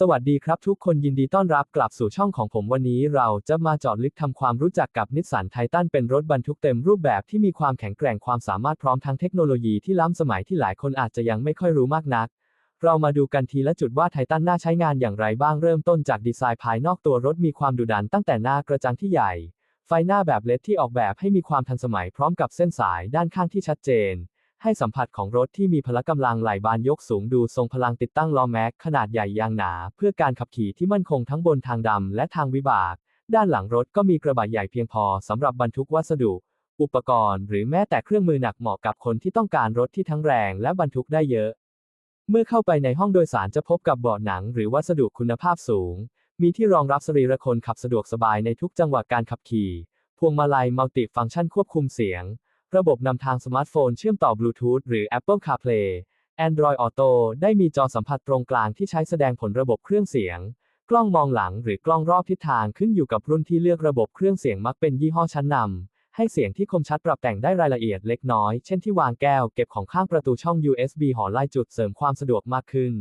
สวัสดีครับทุกคนยินดีต้อนรับกลับสู่ช่องของผมวันนี้เราจะมาเจาะลึกทำความรู้จักกับนิสสันไททันเป็นรถบรรทุกเต็มรูปแบบที่มีความแข็งแกร่งความสามารถพร้อมทั้งเทคโนโลยีที่ล้ำสมัยที่หลายคนอาจจะยังไม่ค่อยรู้มากนัก เรามาดูกันทีละจุดว่าไททันน่าใช้งานอย่างไรบ้างเริ่มต้นจากดีไซน์ภายนอกตัวรถมีความดุดันตั้งแต่หน้ากระจังที่ใหญ่ ไฟหน้าแบบเลดที่ออกแบบให้มีความทันสมัยพร้อมกับเส้นสายด้านข้างที่ชัดเจน ให้สัมผัสของรถที่มีพละกำลังไหลบานยกสูงดูทรงพลังติดตั้งล้อแม็กขนาดใหญ่ยางหนา เพื่อการขับขี่ที่มั่นคงทั้งบนทางดำและทางวิบาก ด้านหลังรถก็มีกระบะใหญ่เพียงพอสำหรับบรรทุกวัสดุ อุปกรณ์หรือแม้แต่เครื่องมือหนักเหมาะกับคนที่ต้องการรถที่ทั้งแรงและบรรทุกได้เยอะ เมื่อเข้าไปในห้องโดยสารจะพบกับเบาะหนังหรือวัสดุคุณภาพสูง มีที่รองรับสรีระคนขับสะดวกสบายในทุกจังหวะการขับขี่ พวงมาลัยมัลติฟังก์ชันควบคุมเสียง ระบบนำทางสมาร์ทโฟนเชื่อมต่อบลูทูธหรือ Apple CarPlay Android Auto ได้มีจอสัมผัสตรงกลางที่ใช้แสดงผลระบบเครื่องเสียง กล้องมองหลังหรือกล้องรอบทิศทางขึ้นอยู่กับรุ่นที่เลือกระบบเครื่องเสียงมักเป็นยี่ห้อชั้นนำ ให้เสียงที่คมชัดปรับแต่งได้รายละเอียดเล็กน้อย เช่นที่วางแก้วเก็บของข้างประตูช่อง USB หอไล่จุดเสริมความสะดวกมากขึ้น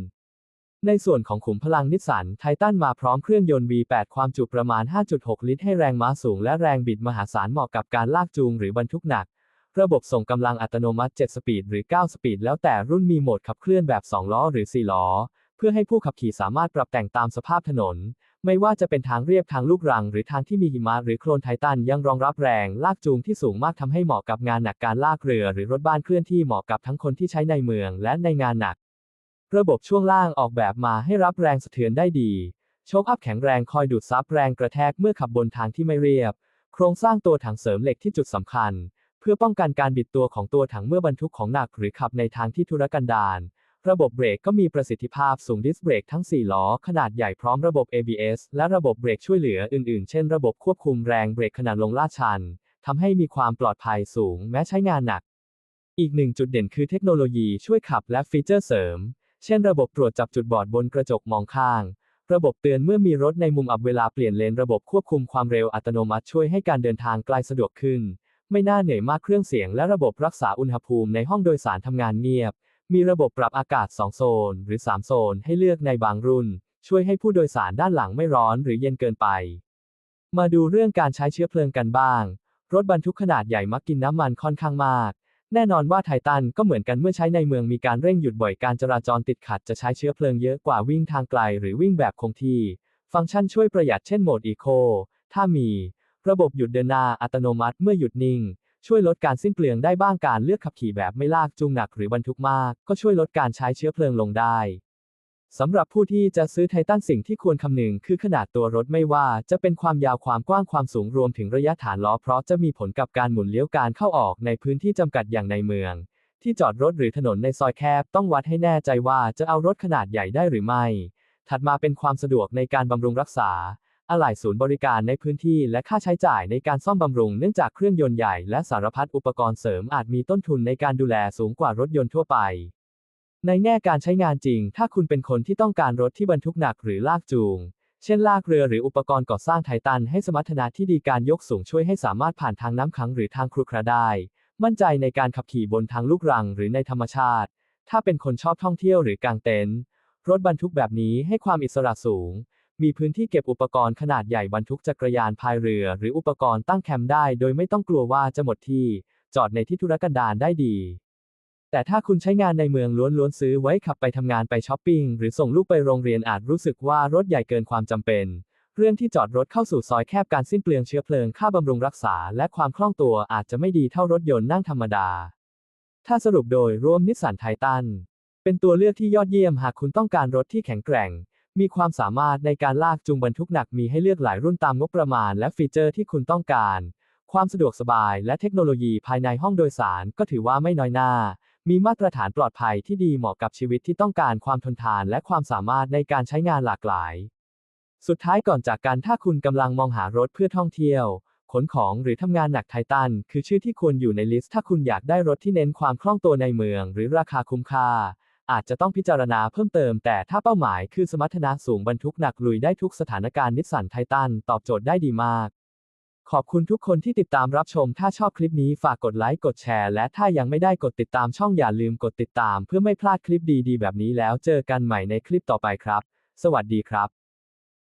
ในส่วนของขุมพลังนิสสันไททันมาพร้อมเครื่องยนต์ V8 ความจุประมาณ 5.6 ลิตรให้แรงม้าสูงและแรงบิดมหาศาลเหมาะกับการลากจูงหรือบรรทุกหนัก ระบบส่งกำลังอัตโนมัติ 7 สปีดหรือ 9 สปีด แล้วแต่รุ่นมีโหมดขับเคลื่อนแบบ 2 ล้อหรือ 4 ล้อ เพื่อให้ผู้ขับขี่สามารถปรับแต่งตามสภาพถนน ไม่ว่าจะเป็นทางเรียบทางลูกรัง หรือทางที่มีหิมะหรือโคลนไททันยังรองรับแรง ลากจูงที่สูงมากทำให้เหมาะกับงานหนักการลากเรือ หรือรถบ้านเคลื่อนที่เหมาะกับทั้งคนที่ใช้ในเมือง และในงานหนัก ระบบช่วงล่างออกแบบมาให้รับแรงสะเทือนได้ดีโชคอัพแข็งแรงคอยดูดซับแรงกระแทกเมื่อขับบนทางที่ไม่เรียบ โครงสร้างตัวถังเสริมเหล็กที่จุดสำคัญ เพื่อป้องกันการบิดตัวของตัวถังเมื่อบรรทุกของหนักหรือขับในทางที่ทุรกันดารระบบเบรกก็มีประสิทธิภาพสูงดิสเบรกทั้ง 4 ล้อ ขนาดใหญ่พร้อมระบบ ABS และระบบเบรกช่วยเหลืออื่นๆ เช่นระบบควบคุมแรงเบรกขนาดลงลาดชันทำให้มีความปลอดภัยสูงแม้ใช้งานหนัก อีกหนึ่งจุดเด่นคือเทคโนโลยีช่วยขับและฟีเจอร์เสริม เช่นระบบตรวจจับจุดบอดบนกระจกมองข้าง ระบบเตือนเมื่อมีรถในมุมอับเวลาเปลี่ยนเลน ระบบควบคุมความเร็วอัตโนมัติช่วยให้การเดินทางไกลสะดวกขึ้น ไม่น่าเหนื่อยมากเครื่องเสียงและระบบรักษาอุณหภูมิในห้องโดยสารทำงานเงียบ มีระบบปรับอากาศ 2 โซน หรือ 3 โซน ให้เลือกในบางรุ่น ช่วยให้ผู้โดยสารด้านหลังไม่ร้อนหรือเย็นเกินไป มาดูเรื่องการใช้เชื้อเพลิงกันบ้าง รถบรรทุกขนาดใหญ่มักกินน้ำมันค่อนข้างมาก แน่นอนว่าไททันก็เหมือนกันเมื่อใช้ในเมืองมีการเร่งหยุดบ่อยการจราจรติดขัดจะใช้เชื้อเพลิงเยอะกว่าวิ่งทางไกลหรือวิ่งแบบคงที่ ฟังก์ชันช่วยประหยัดเช่นโหมดอีโคถ้ามี ระบบหยุดเดินหน้าอัตโนมัติเมื่อหยุดนิ่ง ช่วยลดการสิ้นเปลืองได้บ้างการเลือกขับขี่แบบไม่ลากจูงหนักหรือบรรทุกมาก ก็ช่วยลดการใช้เชื้อเพลิงลงได้สำหรับผู้ที่จะซื้อไททันสิ่งที่ควรคำนึงคือขนาดตัวรถไม่ว่าจะเป็นความยาวความกว้างความสูงรวมถึงระยะฐานล้อเพราะจะมีผลกับการหมุนเลี้ยวการเข้าออกในพื้นที่จำกัดอย่างในเมือง ที่จอดรถหรือถนนในซอยแคบ ต้องวัดให้แน่ใจว่าจะเอารถขนาดใหญ่ได้หรือไม่ ถัดมาเป็นความสะดวกในการบำรุงรักษา อะไหล่ศูนย์บริการในพื้นที่และค่าใช้จ่ายในการซ่อมบำรุงเนื่องจากเครื่องยนต์ใหญ่และสารพัดอุปกรณ์เสริมอาจมีต้นทุนในการดูแลสูงกว่ารถยนต์ทั่วไป ในแง่การใช้งานจริง ถ้าคุณเป็นคนที่ต้องการรถที่บรรทุกหนักหรือลากจูง เช่นลากเรือหรืออุปกรณ์ก่อสร้างไททันให้สมรรถนะที่ดีการยกสูงช่วยให้สามารถผ่านทางน้ำขังหรือทางครุขระได้ มั่นใจในการขับขี่บนทางลูกรังหรือในธรรมชาติ ถ้าเป็นคนชอบท่องเที่ยวหรือกางเต็นท์รถบรรทุกแบบนี้ให้ความอิสระสูง มีพื้นที่เก็บอุปกรณ์ขนาดใหญ่บรรทุกจักรยานพายเรือ หรืออุปกรณ์ตั้งแคมป์ได้ โดยไม่ต้องกลัวว่าจะหมดที่ จอดในที่ธุรกันดารได้ดี แต่ถ้าคุณใช้งานในเมืองล้วนๆซื้อไว้ขับไปทำงานไปช้อปปิ้งหรือส่งลูกไปโรงเรียนอาจรู้สึกว่ารถใหญ่เกินความจำเป็น เรื่องที่จอดรถเข้าสู่ซอยแคบการสิ้นเปลืองเชื้อเพลิงค่าบำรุงรักษา และความคล่องตัวอาจจะไม่ดีเท่ารถยนต์นั่งธรรมดา ถ้าสรุปโดยรวมนิสสันไททันเป็นตัวเลือกที่ยอดเยี่ยมหากคุณต้องการรถที่แข็งแกร่ง มีความสามารถในการลากจูงบรรทุกหนักมีให้เลือกหลายรุ่นตามงบประมาณและฟีเจอร์ที่คุณต้องการ ความสะดวกสบายและเทคโนโลยีภายในห้องโดยสารก็ถือว่าไม่น้อยหน้า มีมาตรฐานปลอดภัยที่ดีเหมาะกับชีวิตที่ต้องการความทนทานและความสามารถในการใช้งานหลากหลาย สุดท้ายก่อนจากกันถ้าคุณกำลังมองหารถเพื่อท่องเที่ยวขนของหรือทำงานหนักไททันคือชื่อที่ควรอยู่ในลิสต์ถ้าคุณอยากได้รถที่เน้นความคล่องตัวในเมือง หรือราคาคุ้มค่า อาจจะต้องพิจารณาเพิ่มเติม แต่ถ้าเป้าหมายคือสมรรถนะสูงบรรทุกหนักลุยได้ทุกสถานการณ์นิสสันไททันตอบโจทย์ได้ดีมาก ขอบคุณทุกคนที่ติดตามรับชม ถ้าชอบคลิปนี้ฝากกดไลค์ กดแชร์ และถ้ายังไม่ได้กดติดตามช่องอย่าลืมกดติดตาม เพื่อไม่พลาดคลิปดีๆ แบบนี้แล้วเจอกันใหม่ในคลิปต่อไปครับ สวัสดีครับ